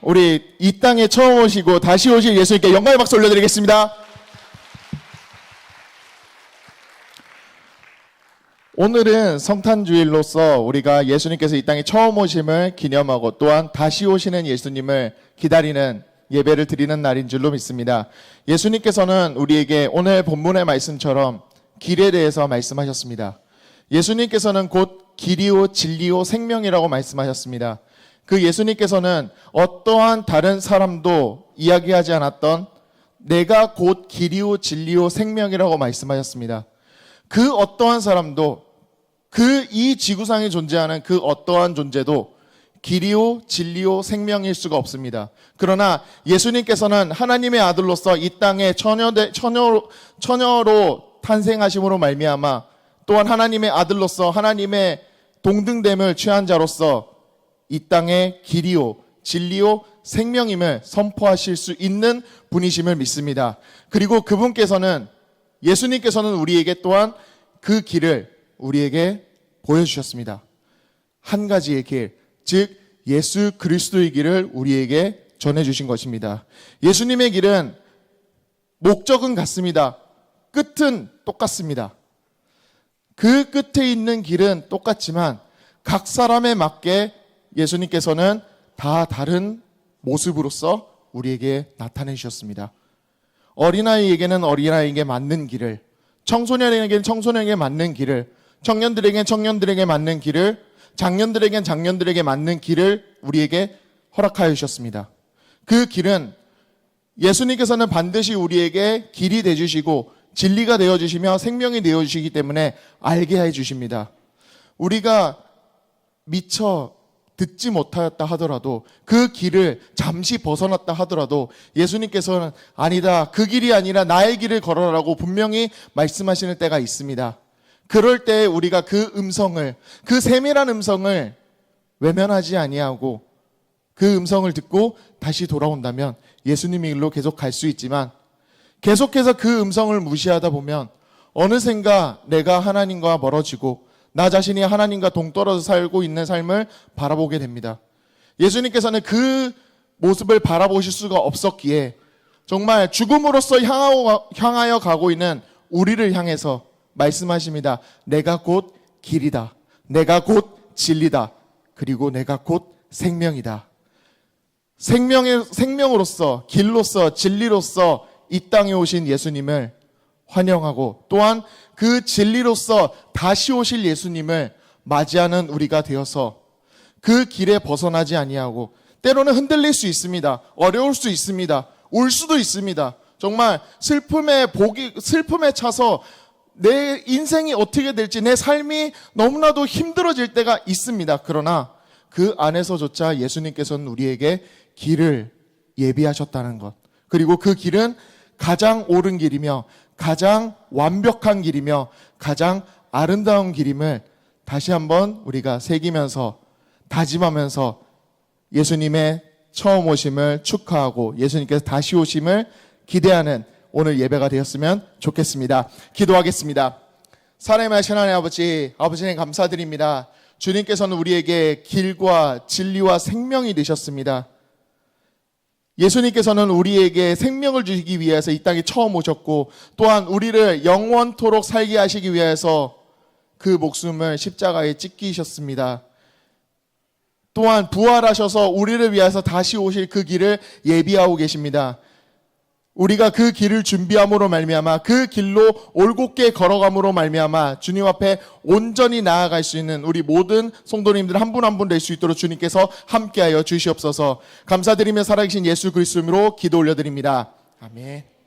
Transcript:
우리 이 땅에 처음 오시고 다시 오실 예수님께 영광의 박수 올려드리겠습니다. 오늘은 성탄주일로서 우리가 예수님께서 이 땅에 처음 오심을 기념하고 또한 다시 오시는 예수님을 기다리는 예배를 드리는 날인 줄로 믿습니다. 예수님께서는 우리에게 오늘 본문의 말씀처럼 길에 대해서 말씀하셨습니다. 예수님께서는 곧 길이요 진리요 생명이라고 말씀하셨습니다. 그 예수님께서는 어떠한 다른 사람도 이야기하지 않았던 내가 곧 길이요 진리요 생명이라고 말씀하셨습니다. 그 어떠한 사람도 그 이 지구상에 존재하는 그 어떠한 존재도 길이요 진리요 생명일 수가 없습니다. 그러나 예수님께서는 하나님의 아들로서 이 땅에 처녀 처녀 처녀로 탄생하심으로 말미암아 또한 하나님의 아들로서 하나님의 동등됨을 취한 자로서 이 땅의 길이요 진리요 생명임을 선포하실 수 있는 분이심을 믿습니다. 그리고 그분께서는 예수님께서는 우리에게 또한 그 길을 우리에게 보여주셨습니다. 한 가지의 길, 즉 예수 그리스도의 길을 우리에게 전해주신 것입니다. 예수님의 길은 목적은 같습니다. 끝은 똑같습니다. 그 끝에 있는 길은 똑같지만 각 사람에 맞게 예수님께서는 다 다른 모습으로서 우리에게 나타내 주셨습니다. 어린아이에게는 어린아이에게 맞는 길을, 청소년에게는 청소년에게 맞는 길을, 청년들에게는 청년들에게 맞는 길을, 장년들에게는 장년들에게 맞는 길을 우리에게 허락하여 주셨습니다. 그 길은 예수님께서는 반드시 우리에게 길이 돼 주시고 진리가 되어 주시며 생명이 되어 주시기 때문에 알게 해 주십니다. 우리가 미처 듣지 못하였다 하더라도 그 길을 잠시 벗어났다 하더라도 예수님께서는 아니다. 그 길이 아니라 나의 길을 걸어라고 분명히 말씀하시는 때가 있습니다. 그럴 때 우리가 그 음성을 그 세밀한 음성을 외면하지 아니하고 그 음성을 듣고 다시 돌아온다면 예수님의 길로 계속 갈 수 있지만 계속해서 그 음성을 무시하다 보면 어느샌가 내가 하나님과 멀어지고 나 자신이 하나님과 동떨어져 살고 있는 삶을 바라보게 됩니다. 예수님께서는 그 모습을 바라보실 수가 없었기에 정말 죽음으로써 향하여 가고 있는 우리를 향해서 말씀하십니다. 내가 곧 길이다. 내가 곧 진리다. 그리고 내가 곧 생명이다. 생명의, 생명으로서, 길로서, 진리로서 이 땅에 오신 예수님을 환영하고 또한 그 진리로서 다시 오실 예수님을 맞이하는 우리가 되어서 그 길에 벗어나지 아니하고 때로는 흔들릴 수 있습니다. 어려울 수 있습니다. 울 수도 있습니다. 정말 슬픔에 복이 슬픔에 차서 내 인생이 어떻게 될지 내 삶이 너무나도 힘들어질 때가 있습니다. 그러나 그 안에서조차 예수님께서는 우리에게 길을 예비하셨다는 것. 그리고 그 길은 가장 옳은 길이며 가장 완벽한 길이며 가장 아름다운 길임을 다시 한번 우리가 새기면서 다짐하면서 예수님의 처음 오심을 축하하고 예수님께서 다시 오심을 기대하는 오늘 예배가 되었으면 좋겠습니다. 기도하겠습니다. 사랑의 하신 하나님 아버지, 아버지님 감사드립니다. 주님께서는 우리에게 길과 진리와 생명이 되셨습니다. 예수님께서는 우리에게 생명을 주시기 위해서 이 땅에 처음 오셨고 또한 우리를 영원토록 살게 하시기 위해서 그 목숨을 십자가에 찢기셨습니다. 또한 부활하셔서 우리를 위해서 다시 오실 그 길을 예비하고 계십니다. 우리가 그 길을 준비함으로 말미암아 그 길로 올곧게 걸어감으로 말미암아 주님 앞에 온전히 나아갈 수 있는 우리 모든 성도님들 한 분 한 분 될 수 있도록 주님께서 함께하여 주시옵소서. 감사드리며 살아계신 예수 그리스도로 기도 올려드립니다. 아멘.